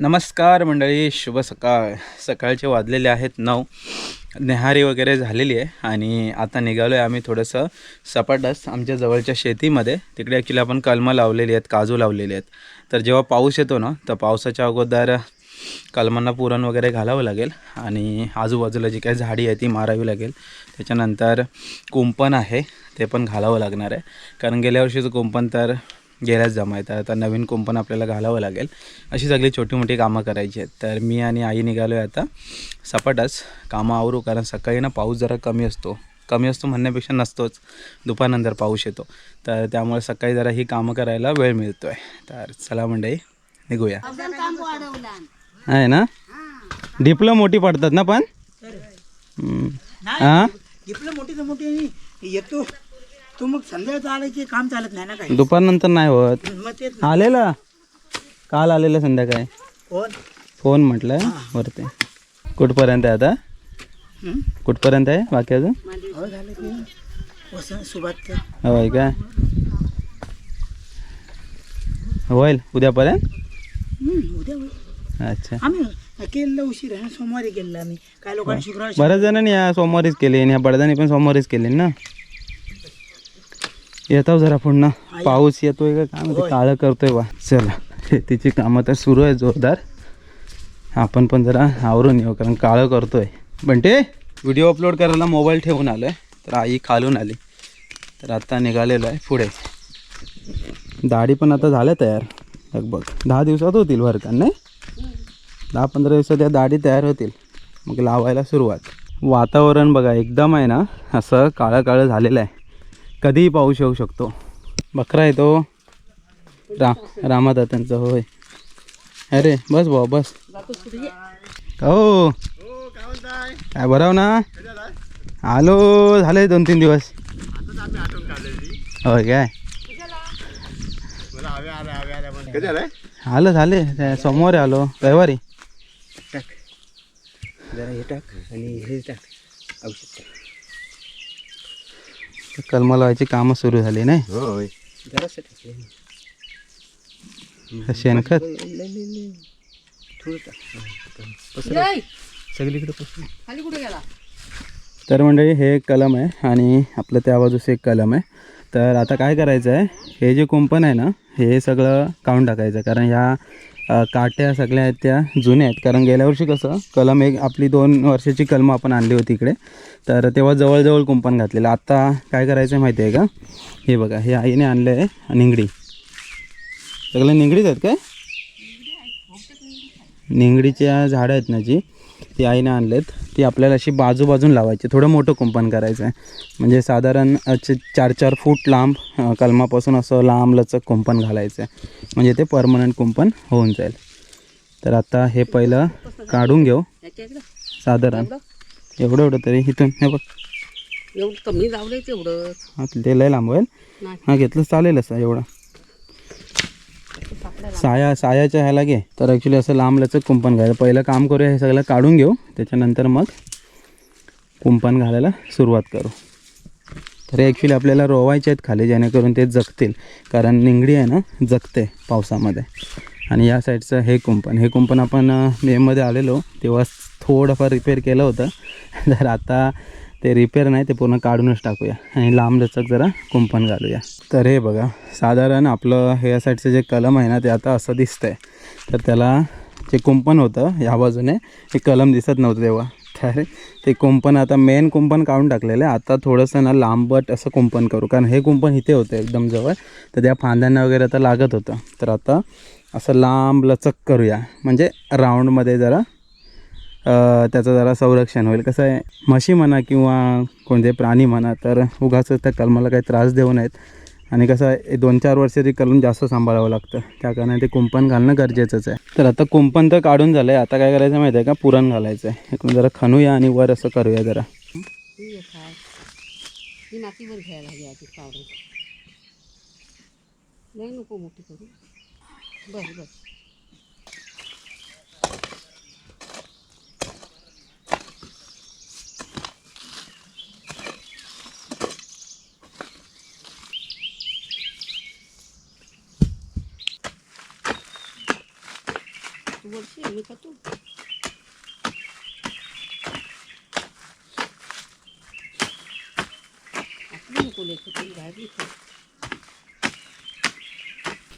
नमस्कार मंडळी शुभ सकाळ. सकाळचे वाजलेले आहेत नऊ. नेहारी वगैरे झालेली आहे आणि आता निघालो आहे आम्ही थोडंसं सपाटच आमच्या जवळच्या शेतीमध्ये. तिकडे ॲक्च्युली आपण कलमं लावलेली आहेत काजू लावलेले आहेत. तर जेव्हा पाऊस येतो ना तर पावसाच्या अगोदर कलमांना पुरण वगैरे घालावं लागेल आणि आजूबाजूला जी काही झाडी आहे ती मारावी लागेल. त्याच्यानंतर कुंपण आहे ते पण घालावं लागणार आहे. कारण गेल्या वर्षीचं कुंपण तर गेल्याच जमा आहे तर आता नवीन कुंपण आपल्याला घालावं लागेल. अशी सगळी छोटी मोठी कामं करायची आहेत. तर मी आणि आई निघालो आहे आता. सपाटच कामं आवरू कारण सकाळी ना पाऊस जरा कमी असतो. कमी असतो म्हणण्यापेक्षा नसतोच. दुपारनंतर पाऊस येतो. तर त्यामुळे सकाळी जरा ही कामं करायला वेळ मिळतो आहे तर चला मंडळी निघूया. आहे ना? डिप्लो मोठी पडतात ना पण. हां मोठी मोठी येतो. तो मग संध्याकाळचं आलं की काम चालत नाही ना काही? दुपारनंतर नाही होत. मग तेच आलेला? काल आलेलं संध्याकाळी. कोण? फोन म्हटलं वरती. कुठपर्यंत आहे आता? हं? कुठपर्यंत आहे? बाकी अजून? हो झालं की वसंत सुभात होय काय होईल उद्यापर्यंत? उद्या होईल. अच्छा. आम्ही केलेलं उशीर आहे ना सोमवारी केलेलं आम्ही. काय लोकांनी शुक्रवार बऱ्याच जणांनी या सोमवारीच केली आणि या बडदानी पण सोमवारीच केली ना? येतो जरा पुन्हा. पाऊस येतोय का? काय माहिती काळं करतोय बा. चला शेतीची कामं तर सुरू आहे जोरदार. आपण पण जरा आवरून येऊ कारण काळं करतोय. बंटे व्हिडिओ अपलोड करायला मोबाईल ठेवून आलो आहे तर आई खालून आली. तर आता निघालेलो आहे पुढे. दाढी पण आता झाल्या तयार. लगभग दहा दिवसात होतील भरकन नाही? दहा पंधरा दिवसात या दाढी तयार होतील. मग लावायला सुरुवात. वातावरण बघा एकदम आहे ना असं काळं काळं झालेलं आहे. कधीही पाऊस येऊ शकतो. बकरा आहे तो. रा रामादातांचा होय. अरे बस भाऊ बस. हो. काय बरं ना? आलो झाले दोन तीन दिवस. होय काय? आलं झाले. सोमवारी आलो रविवारी. जरा हे टाक आणि हे टाक. औषध कलमा लावायची कामं सुरू झाली नाही? होय. टाकले शेणखत? थोडं टाक सगळीकडे पसरून खाली कुठे गेला? तर मंडळी हे एक कलम आहे आणि आपलं त्या बाजूस एक कलम आहे. तर आता काय करायचं आहे हे जे कुंपण आहे ना हे सगळं काढून टाकायचं. कारण ह्या काट्या सगळ्या आहेत त्या जुन्या आहेत. कारण गेल्या वर्षी कसं कलम एक आपली दोन वर्षाची कलमं आपण आणली होती इकडे. तर तेव्हा जवळजवळ कुंपण घातलेलं. आता काय करायचं आहे माहिती आहे का? हे बघा हे आईने आणलं आहे निंगडी. सगळं निंगडीच आहेत काय? निंगडीच्या झाडं आहेत ना जी? ती आईने आणलेत ती आपल्याला अशी बाजू बाजून लावायची. थोडं मोठं कुंपण करायचं आहे. म्हणजे साधारण चार चार फूट लांब कलमापासून असं लांब लचक कुंपण घालायचं आहे. म्हणजे ते परमनंट कुंपण होऊन जाईल. तर आता हे पहिलं काढून घेऊ. साधारण. एवढं एवढं तरी इथून हे बघ. एवढं कमी लावलंय तेवढं. हा ते लय लांब होईल. हा घेतलं चालेल असं एवढं. साया सायाच्या ह्याला घे. तर ॲक्च्युली असं लांब लचक कुंपण घालायचं. पहिलं काम करूया हे सगळं काढून घेऊ. त्याच्यानंतर मग कुंपण घालायला सुरुवात करू. तर ॲक्च्युली आपल्याला रोवायचे आहेत खाली जेणेकरून ते जगतील. कारण निंगडी आहे ना जगते पावसामध्ये. आणि या साईडचं हे कुंपण. हे कुंपण आपण मेमध्ये आलेलो तेव्हा थोडंफार रिपेअर केलं होतं. तर आता ते रिपेअर नाही ते पूर्ण काढूनच टाकूया. आणि लांब लचक जरा कुंपण घालूया. तर हे बघा साधारण आपलं हे साईडचं जे कलम आहे ना ते आता असं दिसतंय. तर त्याला जे कुंपण होतं ह्या बाजूने हे कलम दिसत नव्हतं तेव्हा. तर ते कुंपण आता मेन कुंपण काढून टाकलेलं आहे. आता थोडंसं ना लांबट असं कुंपण करू. कारण हे कुंपण इथे होतं एकदम जवळ. तर त्या फांद्यांना वगैरे आता लागत होतं. तर आता असं लांब लचक करूया. म्हणजे राऊंडमध्ये जरा त्याचं जरा संरक्षण होईल. कसं आहे म्हशी म्हणा किंवा कोणते प्राणी म्हणा तर उगाच त्या कलमाला काही त्रास देऊ नयेत. आणि कसं आहे दोन चार वर्ष ते कलम जास्त सांभाळावं लागतं. त्या कारणाने ते कुंपण घालणं गरजेचंच आहे. तर आता कुंपण तर काढून झालं आहे आता काय करायचं माहिती आहे का? पुरण घालायचं आहे एकूण जरा खणूया आणि वर असं करूया जरा. नको मोठी करू. ही नातीवर घ्यायला हवी आधी पावडर नाही नको मोठी करू बस बस वर्षी आम्ही खातो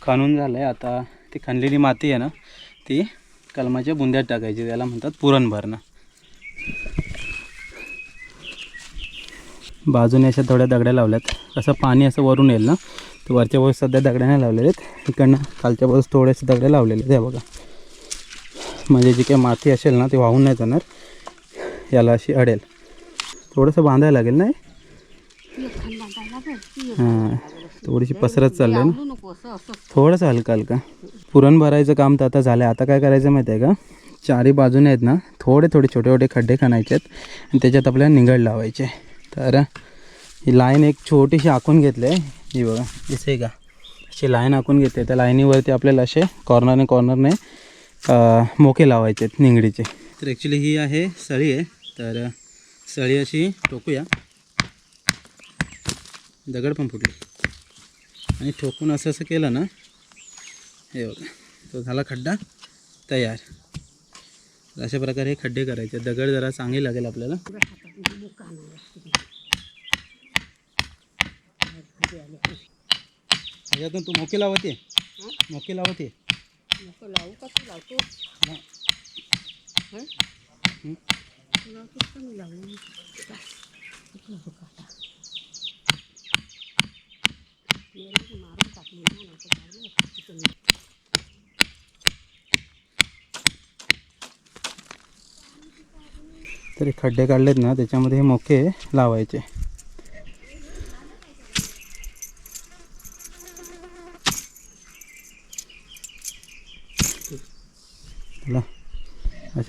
खणून झालं आहे आता. ती खणलेली माती आहे ना ती कलमाच्या बुंद्यात टाकायची त्याला म्हणतात पुरण भरणं बाजूने अशा थोड्या दगड्या लावल्यात. कसं पाणी असं वरून येईल ना तर वरच्या बाजूस सध्या दगड्याने लावलेले आहेत. इकडनं खालच्या बाजूस थोडेसे दगडे लावलेले आहेत. हे बघा. म्हणजे जी काही माती असेल ना ती वाहून नाही जाणार. याला अशी अडेल. थोडंसं बांधायला लागेल नाही हां? थोडीशी पसरत चालली आहे ना. थोडंसं हलका हलका. पुरण भरायचं काम तर आता झालं आता काय करायचं माहिती आहे का? चारी बाजूने आहेत ना थोडे थोडे छोटे छोटे खड्डे खणायचे आहेत आणि त्याच्यात आपल्याला निगड लावायचे. तर ही लाईन एक छोटीशी आखून घेतली आहे. ही बघा दिसे का? अशी लाईन आखून घेतली त्या लाईनीवरती आपल्याला असे कॉर्नरने कॉर्नरने मोके लावायचे आहेत निंगडीचे. तर ॲक्च्युली ही आहे सळी आहे. तर सळी अशी टोकूया दगड पण फुटली. आणि ठोकून असं असं केलं ना हे बघा तो झाला खड्डा तयार. अशा प्रकारे हे खड्डे करायचे. दगड जरा चांगली लागेल आपल्याला. याच्यातून तू मोके लावते मोके लावते नको लावू का तू लावतो लावतोस का मी लावू काटा? मारून टाकली ना नंतर लावलं तरी खड्डे काढलेत ना त्याच्यामध्ये हे मोके लावायचे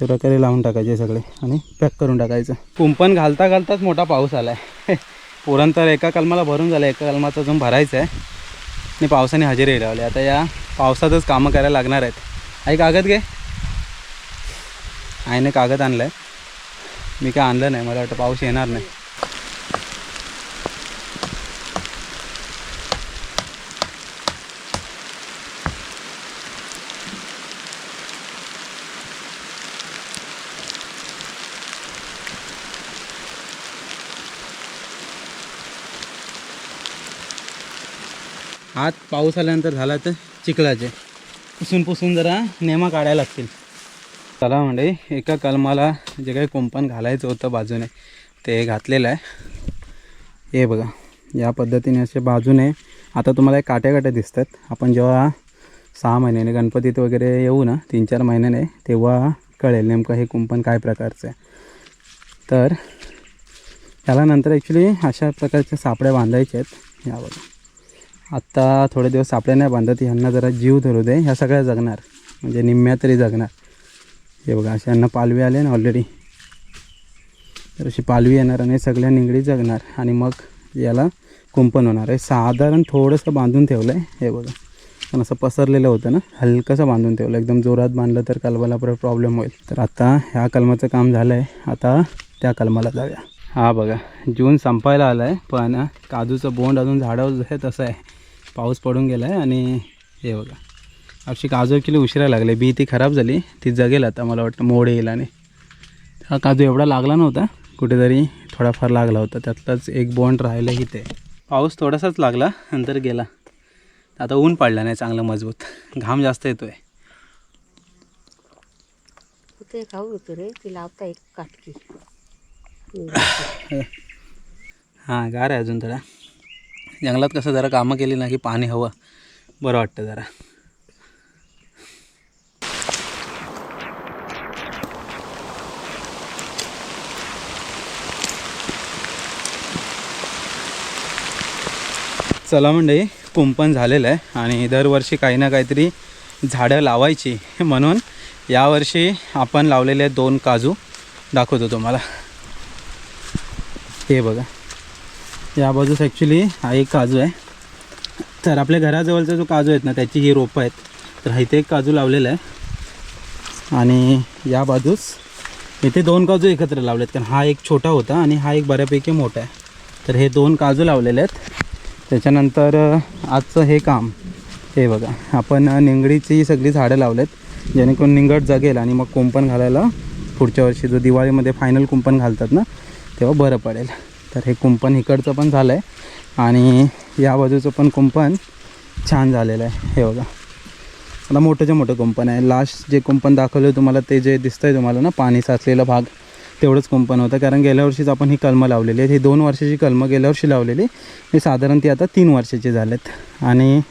अशा प्रकारे लावून टाकायचे सगळे आणि पॅक करून टाकायचं. कुंपण घालता घालताच मोठा पाऊस आला आहे पुरण तर एका कलमाला भरून झालं एका कलमाचं अजून भरायचं आहे. आणि पावसाने हजेरी लावली. आता या पावसातच कामं करायला लागणार आहेत. आई कागद घे. आईने कागद आणलं आहे मी काय आणलं नाही मला वाटतं पाऊस येणार नाही. आत पाऊस आल्यानंतर झाला तर चिखलाचे. पुसून पुसून जरा नेमा काढायला लागतील. चला म्हणजे एका कलमाला जे काही कुंपण घालायचं होतं बाजूने ते घातलेलं आहे. हे बघा या पद्धतीने असे बाजूने आता तुम्हाला एक काट्या काट्या दिसतात. आपण जेव्हा सहा महिन्याने गणपतीत वगैरे येऊ ना तीन चार महिन्याने तेव्हा कळेल नेमकं हे कुंपण काय प्रकारचं आहे. तर त्याला नंतर ॲक्च्युली अशा प्रकारच्या सापड्या बांधायच्या आहेत. या बघा. आत्ता थोडे दिवस सापड्या नाही बांधत ह्यांना जरा जीव धरू दे ह्या सगळ्या जगणार. म्हणजे निम्म्या तरी जगणार. हे बघा अशा यांना पालवी आले ना ऑलरेडी तर अशी पालवी येणार आणि सगळ्या निंगडी जगणार. आणि मग याला कुंपण होणार. आहे साधारण थोडंसं बांधून ठेवलं आहे हे बघा. पण असं पसरलेलं होतं ना. हलकंसं बांधून ठेवलं एकदम जोरात बांधलं तर कलमाला परत प्रॉब्लेम होईल. तर आता ह्या कलमाचं काम झालं आहे आता त्या कलमाला जाऊया. हा बघा जून संपायला आला आहे पण काजूचं बोंड अजून झाडावर आहे तसं आहे. पाऊस पडून गेला आहे आणि हे बघा अशी काजू किलो उशिरा लागले बी ती खराब झाली ती जगेल आता मला वाटतं मोड येईल आणि. हा काजू एवढा लागला नव्हता कुठेतरी थोडाफार लागला होता त्यातलाच एक बोंड राहिलं इथे. पाऊस थोडासाच लागला नंतर गेला. आता ऊन पडला नाही चांगलं मजबूत. घाम जास्त येतो आहे ते खाऊ? रे ती लावता एक काटकी. हां गार आहे अजून थोडा जंगलात कसं जरा कामं केली ना की पाणी हवं. बरं वाटतं जरा. चला म्हणजे कुंपण झालेलं आहे आणि दरवर्षी काही ना काहीतरी झाडं लावायची म्हणून यावर्षी आपण लावलेले दोन काजू दाखवतो तुम्हाला. हे बघा. या बाजूस ॲक्च्युली हा एक काजू आहे. तर आपल्या घराजवळचा जो काजू आहेत ना त्याची ही रोपं आहेत. तर इथे एक काजू लावलेला आहे. आणि या बाजूस इथे दोन काजू एकत्र लावलेत कारण हा एक छोटा होता आणि हा एक बऱ्यापैकी मोठा आहे. तर हे दोन काजू लावलेले आहेत. त्याच्यानंतर आजचं हे काम हे बघा. आपण निंगडीची सगळी झाडं लावलेत जेणेकरून निंगट जगेल आणि मग कुंपण घालायला पुढच्या वर्षी जो दिवाळीमध्ये फायनल कुंपण घालतात ना तेव्हा बरं पडेल. तर हे कुंपण इकडचं पण झालं आहे आणि या बाजूचं पण कुंपण छान झालेलं आहे. हे बघा. आता मोठंच्या मोठं कुंपण आहे. लास्ट जे कुंपण दाखवलं तुम्हाला ते जे दिसतं आहे तुम्हाला ना पाणी साचलेला भाग तेवढंच कुंपण होतं. कारण गेल्या वर्षीच आपण ही कलमं लावलेली आहेत. ही दोन वर्षाची कलमं गेल्या वर्षी लावलेली. हे साधारण ती आता तीन वर्षाची झालेत. आणि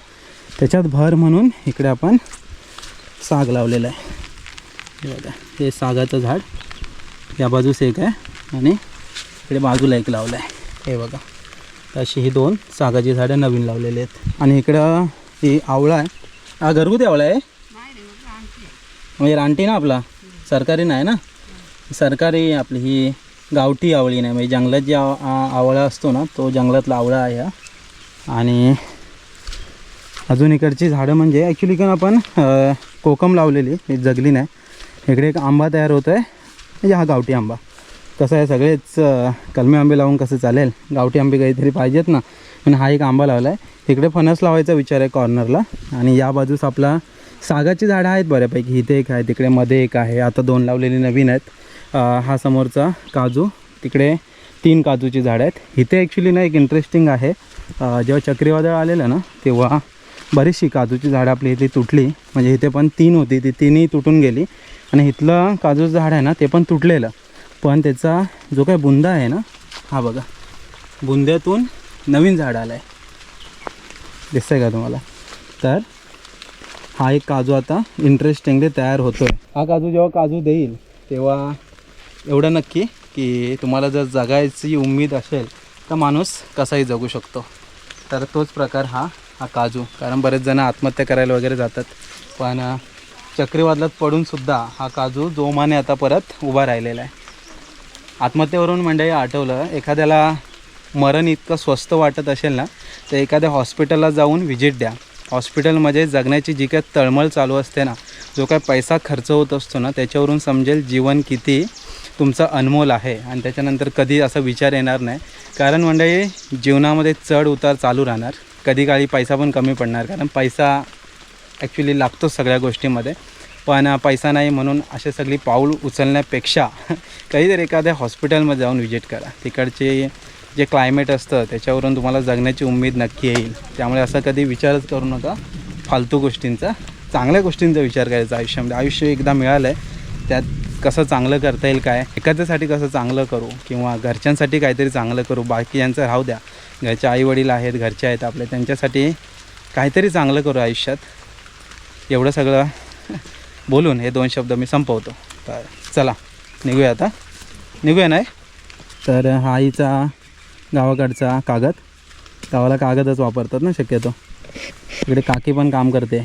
त्याच्यात भर म्हणून इकडे आपण साग लावलेलं आहे. हे बघा. हे सागाचं झाड या बाजूस एक आहे. आणि इकडे बाजूला एक लावलं आहे. हे बघा. अशी ही दोन सागाची झाडं नवीन लावलेली आहेत. आणि इकडं ही आवळा आहे. हा घरगुती आवळा आहे? म्हणजे रानटी ना आपला? सरकारी नाही ना? सरकारी आपली ही गावठी आवळी नाही. म्हणजे जंगलात जी आव आवळा असतो ना तो जंगलातला आवळा आहे हा. आणि अजून इकडची झाडं म्हणजे ॲक्च्युली कारण आपण कोकम लावलेली. जगली नाही. इकडे एक आंबा तयार होतो आहे म्हणजे हा गावठी आंबा. कसं आहे सगळेच कलमी आंबे लावून कसं चालेल? गावठी आंबे काहीतरी पाहिजेत ना? पण हा एक आंबा लावला आहे तिकडे फणस लावायचा विचार आहे कॉर्नरला आणि या बाजूस आपला सागाची झाडं आहेत बऱ्यापैकी. इथे एक आहे तिकडे मध्ये एक आहे. आता दोन लावलेली नवीन आहेत. हा समोरचा काजू. तिकडे तीन काजूची झाडं आहेत. इथे ॲक्च्युली ना एक इंटरेस्टिंग आहे. जेव्हा चक्रीवादळ आलेलं ना तेव्हा बरीचशी काजूची झाडं आपली इथली तुटली. म्हणजे इथे पण तीन होती. ती तिन्ही तुटून गेली. आणि इथलं काजूचं झाड आहे ना ते पण तुटलेलं. पण त्याचा जो काय बुंदा आहे ना हा बघा. बुंद्यातून नवीन झाड आलं आहे दिसतंय का तुम्हाला? तर हा एक काजू आता इंटरेस्टिंगली तयार होतो आहे हा काजू जेव्हा काजू देईल तेव्हा एवढं नक्की की तुम्हाला जर जगायची उम्मीद असेल तर माणूस कसाही जगू शकतो. तर तोच प्रकार हा हा काजू. कारण बरेच जण आत्महत्या करायला वगैरे जातात. पण चक्रीवादलात पडूनसुद्धा हा काजू जोमाने आता परत उभा राहिलेला आहे. आत्महत्येवरून म्हणजे आठवलं एखाद्याला मरण इतकं स्वस्त वाटत असेल ना तर एखाद्या हॉस्पिटलला जाऊन व्हिजिट द्या. हॉस्पिटलमध्ये जगण्याची जी काय तळमळ चालू असते ना जो काय पैसा खर्च होत असतो ना त्याच्यावरून समजेल जीवन किती तुमचं अनमोल आहे. आणि त्याच्यानंतर कधी असा विचार येणार नाही. कारण म्हणजे जीवनामध्ये चढ उतार चालू राहणार. कधी काळी पैसा पण कमी पडणार. कारण पैसा ॲक्च्युली लागतोच सगळ्या गोष्टीमध्ये. पण पैसा नाही म्हणून असे सगळी पाऊल उचलण्यापेक्षा काहीतरी एखाद्या हॉस्पिटलमध्ये जाऊन व्हिजिट करा. तिकडचे जे क्लायमेट असतं त्याच्यावरून तुम्हाला जगण्याची उमेद नक्की येईल. त्यामुळे असं कधी विचारच करू नका. फालतू गोष्टींचा चांगल्या गोष्टींचा विचार करायचा आयुष्यामध्ये. आयुष्य एकदा मिळालं आहे त्यात कसं चांगलं करता येईल काय एखाद्यासाठी कसं चांगलं करू किंवा घरच्यांसाठी काहीतरी चांगलं करू बाकी यांचं राहू द्या. घरचे आईवडील आहेत घरचे आहेत आपले त्यांच्यासाठी काहीतरी चांगलं करू आयुष्यात. एवढं सगळं बोलून हे दोन शब्द मी संपवतो. तर चला निघूया आता निघूया नाही तर हा आईचा गावाकडचा कागद. गावाला कागदच वापरतात ना शक्यतो. इकडे काकी पण काम करते.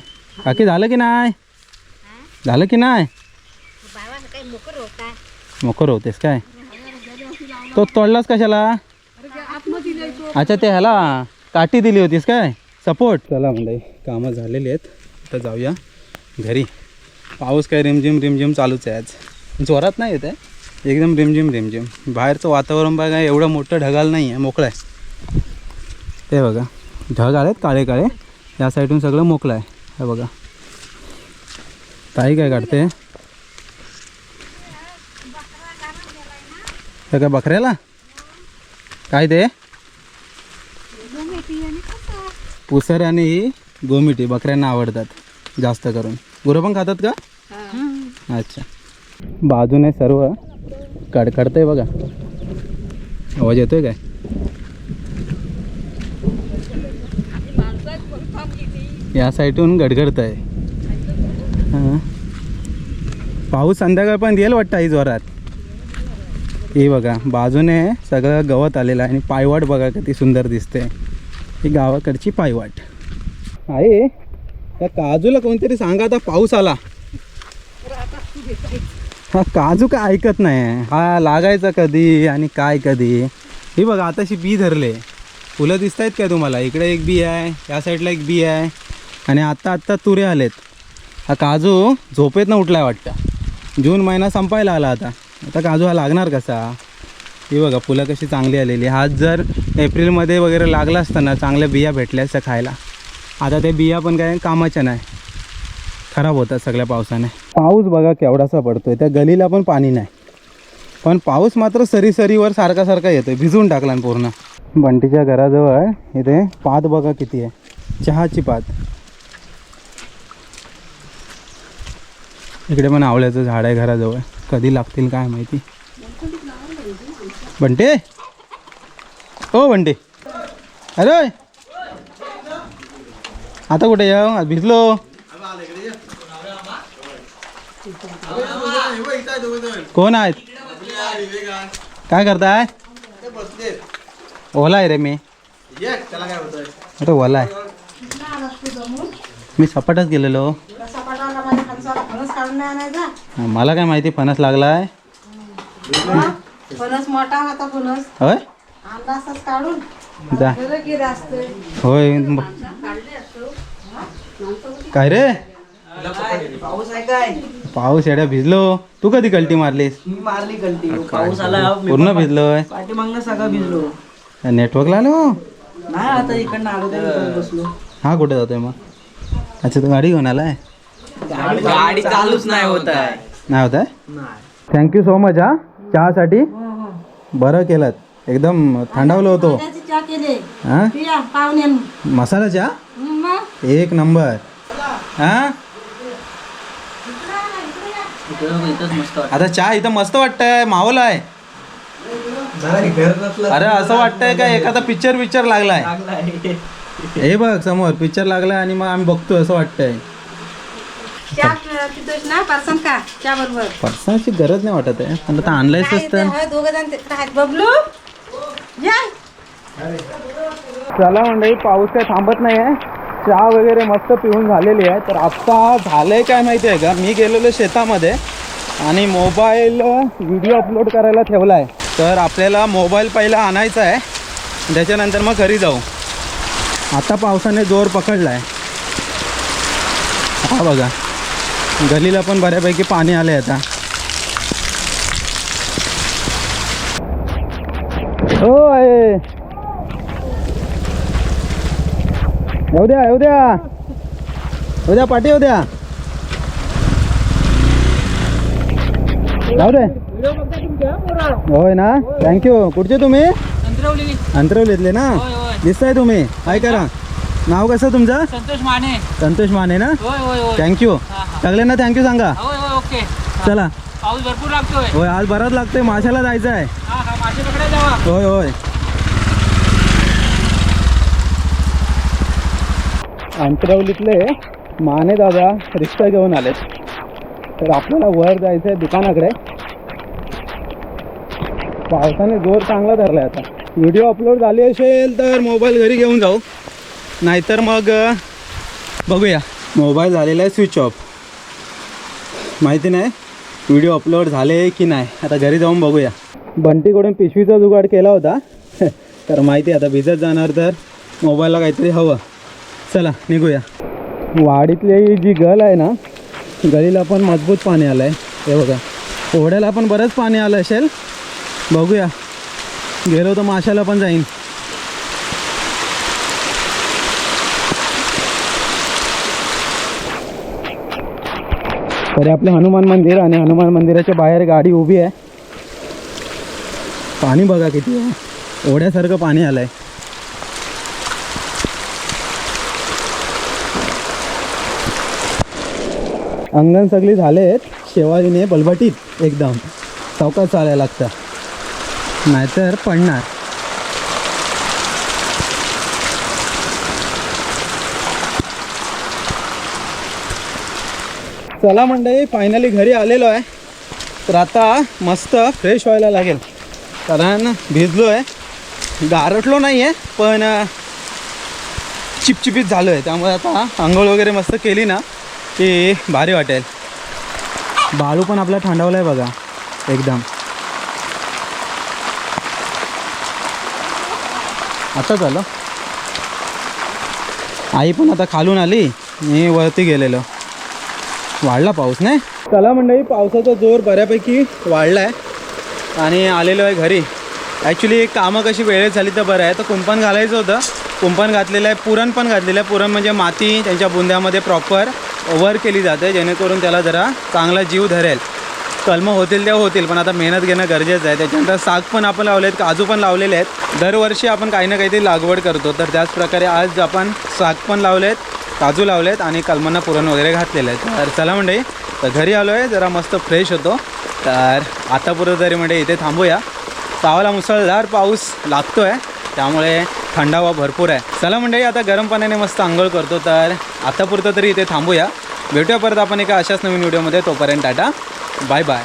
काकी झालं की नाही? झालं की नाही? मोकर होतेस काय? तो तोडलास कशाला? अच्छा ते ह्याला काठी दिली होतीस काय? सपोर्ट. चला म्हणजे कामं झालेली आहेत. आता जाऊया घरी. पाऊस काय रिमझिम रिमझिम चालूच आहे आज. जोरात नाही येत आहे. एकदम रिमझिम रिमझिम. बाहेरचं वातावरण बघा एवढं मोठं ढगाल नाही आहे मोकळं आहे. ते बघा ढग आलेत काळे काळे. या साईडून सगळं मोकळं आहे. हे बघा. ताई काय काढते? हे काय बकऱ्याला? काय ते? पुसर आणि ही गोमिटी बकऱ्यांना आवडतात जास्त करून. गुरं पण खातात का? अच्छा. बाजूने सर्व कडकडतंय बघा. आवाज येतोय काय? या साईडून गडगडत आहे हां. पाऊस संध्याकाळ पण येईल वाटतं आई जोरात. हे बघा बाजूने सगळं गवत आलेलं आहे आणि पायवाट बघा किती सुंदर दिसते ही गावाकडची पायवाट. आहे त्या काजूला कोणतरी सांगा आता पाऊस आला. हा काजू काय ऐकत नाही. हा लागायचा कधी आणि काय कधी. ही बघा आताशी बी धरले. फुलं दिसत आहेत काय तुम्हाला? इकडे एक बी आहे या साईडला एक बी आहे. आणि आत्ता आत्ता तुरे आलेत. हा काजू झोपेत उठलाय वाटतं. जून महिना संपायला आला आता. आता काजू हा लागणार कसा? ही बघा फुलं कशी चांगली आलेली. हा जर एप्रिलमध्ये वगैरे लागला असताना चांगल्या बिया भेटल्या असत्या खायला. आता ते बिया पण काय कामाच्या नाही. खराब होतात सगळ्या पावसाने. पाऊस बघा केवढासा पडतोय. त्या गलीला पण पाणी नाही. पण पाऊस मात्र सरीसरीवर सारखा सारखा येतोय. भिजून टाकला पूर्ण. बंटीच्या घराजवळ इथे पात बघा किती आहे. चहाची पात. इकडे पण आवळ्याचं झाड आहे घराजवळ. कधी लागतील काय माहिती. बंटे? हो बंटे. अरे आता कुठे या भिजलो. कोण आहेत? काय करताय? ओला आहे रे मी. अरे ओला आहे. मी सपाटच गेलेलो. मला काय माहिती फणस लागलाय. फणस मोठा होता फणस होय. काढून होय काय रे? पाऊस आहे काय? पाऊस येड्या भिजलो. तू कधी कल्टी मारलीस? मी मारली गलती पाऊस आला पूर्ण भिजलोय. पाठीमागनं सगळं भिजलो. नेटवर्कला आलो? नाही आता इकडनं आलो तरी बसलो. हा कुठे जातोय मग? अच्छा तू गाडी घेऊन आलाय? गाडी चालूच नाही होत. आहे. नाही होत आहे? थँक्यू सो मच हा. चहासाठी? बरं केलं. एकदम थंडावलं होतो. चहा केले. हा? पिया पाहुण्यान. मसाला चहा? एक नंबर. हा? आता चहा इथं मस्त वाटतंय मावला आहे. अरे असं वाटतंय का एखादा पिक्चर पिक्चर लागलाय? हे बघ समोर पिक्चर लागलाय आणि मग आम्ही बघतोय असं वाटतंय. पर्सनची गरज नाही वाटत आहे. पण आता आणलायच असतं. बबलू? चला मंडळी पाऊस काय थांबत नाही आहे चहा वगैरे मस्त पिऊन झालेली आहे. तर आत्ता झालंय काय माहिती आहे का? मी गेलेलो शेतामध्ये आणि मोबाईल व्हिडिओ अपलोड करायला ठेवला आहे तर आपल्याला मोबाईल पहिला आणायचा आहे. त्याच्यानंतर मग घरी जाऊ. आता पावसाने जोर पकडला आहे हा बघा. गलीला पण बऱ्यापैकी पाणी आलं आहे आता. हो आहे. येऊ द्या येऊ द्या. येऊ द्या पाठी येऊ द्या. जाऊ दे. होय ना? थँक्यू कुठचे तुम्ही? अंतरवलीतले ना? दिसताय तुम्ही. काय करा. नाव कसं तुमचं? संतोष माने. संतोष माने ना? थँक्यू सगळ्यांना थँक्यू सांगा. चला. पाऊस भरपूर लागतोय. होय आज बराच लागतंय. माशाला जायचं आहे होय होय. अंतरवलीतले माने दादा रिक्षा घेऊन आलेत तर आपल्याला वर जायचं आहे दुकानाकडे. पावसाने जोर चांगला धरलाय आता. व्हिडिओ अपलोड झाली असेल तर मोबाईल घरी घेऊन जाऊ. नाहीतर मग बघूया. मोबाईल झालेला आहे स्विच ऑफ. माहिती नाही व्हिडिओ अपलोड झाले की नाही. आता घरी जाऊन बघूया. बंटीकडून पिशवीचा जुगाड केला होता. तर माहिती आहे आता भिजत जाणार तर मोबाईलला काहीतरी हवं. चला निघूया. वाडीतली जी गल आहे ना गलीला पण मजबूत पाणी आलं आहे हे बघा ओढ्याला पण बरंच पाणी आलं असेल. बघूया. गेलो तर माशाला पण जाईन. तरी आपले हनुमान मंदिर आणि हनुमान मंदिराच्या बाहेर गाडी उभी आहे. पाणी बघा किती आहे. ओढ्यासारखं पाणी आलंय. अंगण सगळी झालेत शेवाळीने बलबटीत एकदम. चौकात चालायला लागतं नाहीतर पडणार. चला मंडळी फायनली घरी आलेलो आहे. तर आता मस्त फ्रेश व्हायला लागेल. कारण भिजलो आहे गारटलो नाही आहे पण चिपचिपीत झालो आहे त्यामुळे आता आंघोळ वगैरे मस्त केली ना. की भारी वाटेल. बाळू पण आपला थंडावला आहे बघा एकदम. आता झालं. आई पण आता खालून आली मी वरती गेलेलो. वाढला पाऊस नाही? चला मंडळी पावसाचा जोर बऱ्यापैकी वाढला आहे आणि आलेलो आहे घरी. ॲक्च्युली कामं कशी वेळेत झाली तर बरं आहे. तर कुंपण घालायचं होतं. कुंपण घातलेलं आहे पुरण पण घातलेलं आहे. पुरण म्हणजे माती त्यांच्या बुंद्यामध्ये प्रॉपर वर केली जाते जेणेकरून त्याला जरा चांगला जीव धरेल. कलमं होतील त्या होतील पण आता मेहनत घेणं गरजेचं आहे. त्याच्यानंतर साग पण आपण लावले आहेत काजू पण लावलेले आहेत. दरवर्षी आपण काही ना काहीतरी लागवड करतो. तर त्याच प्रकारे आज आपण साग पण लावले आहेत काजू लावले आहेत आणि कलमांना पुरण वगैरे घातलेलं आहे. तर चला म्हणजे तर घरी आलो आहे जरा मस्त फ्रेश होतो. तर आता जरी म्हणजे इथे थांबूया. पावाला मुसळधार पाऊस लागतो आहे त्यामुळे थंडावा भरपूर आहे. चला मंडळी आता गरम पाण्याने मस्त आंघोळ करतो तर आतापुरतं तरी इथे थांबूया. भेटूया परत आपण एका अशाच नवीन व्हिडिओमध्ये. तोपर्यंत टाटा. Bye bye.